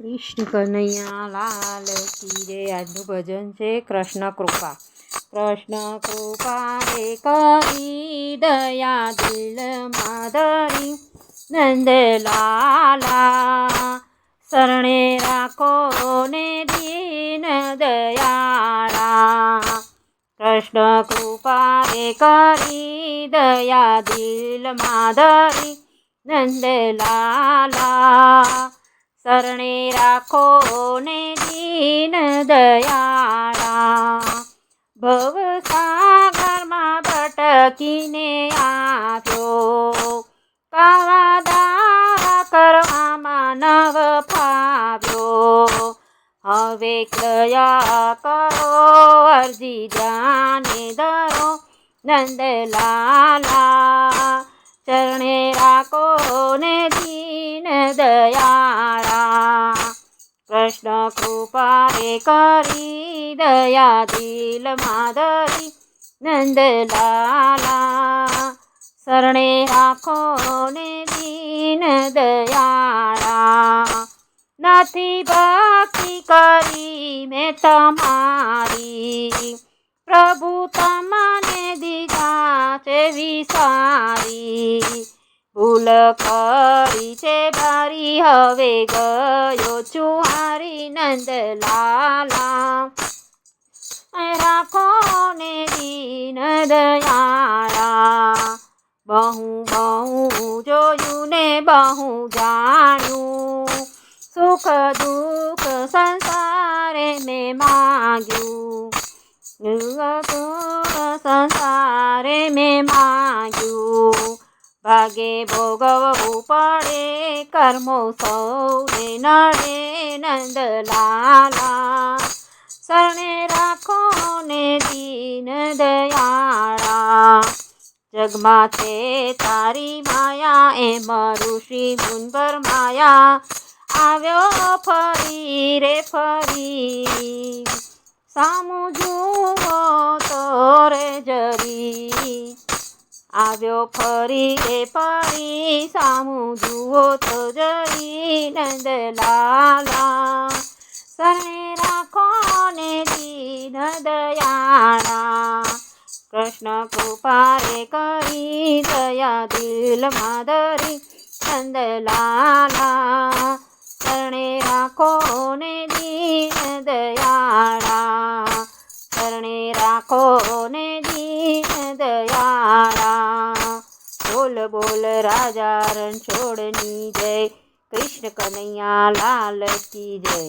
કૃષ્ણ કનૈયા લાલ કી જય આજનું ભજન છે કૃષ્ણ કૃપા કૃષ્ણ કૃપા રે કરી દયા દિલ માધરી નંદ લાલા શરણે રાખો ને દીન દયાળા કૃષ્ણ કૃપા રે કરી દયા દિલ માધરી નંદ લાલા શરણે રાખો ને દીન દયાળા. ભવ સાગરમાં ભટકીને આવ્યો. દારા કરવામાં નવ ફાવ્યો. હવે કયા કરો, અરજી જાને દરો નંદલાલા. ચરણે રાખો કૃષ્ણ કૃપા રે કરી દયા દિલ માધરી નંદલાલા. શરણે રાખો ને દીન દયાળા. નથી ભક્તિ કરી મેં તમારી ભૂલ કરી છે ભારી. હવે ગયો છું હારી નંદલાલા. રાખો ને દીન દયારા બહુ બહુ જોયું ને બહુ જાણ્યું. સુખ દુઃખ સંસારે મેં માગ્યું. સંસારે મેં માગ્યું. ભાગે ભોગવવું પડે કર્મો સૌને નડે નંદલાલા. શરણે રાખો ને દીન દયાળા. જગમાં છે તારી માયા, એમ ઋષિ મુનભર માયા. આવ્યો ફરી રે ફરી. સામું જુઓ તો રે જરી. આવ્યો ફરી એ પાણી સામું જુઓ તો જરી નંદલાલા. શરણે રાખો ને દીન દયાળા કૃષ્ણ કૃપારે કરી દયા દિલ માધરી નંદલાલા. શરણે રાખો ને દીન દયાળા શરણે રાખો ને બોલ રાજા રણછોડની જય કૃષ્ણ કનૈયા લાલ કી જય.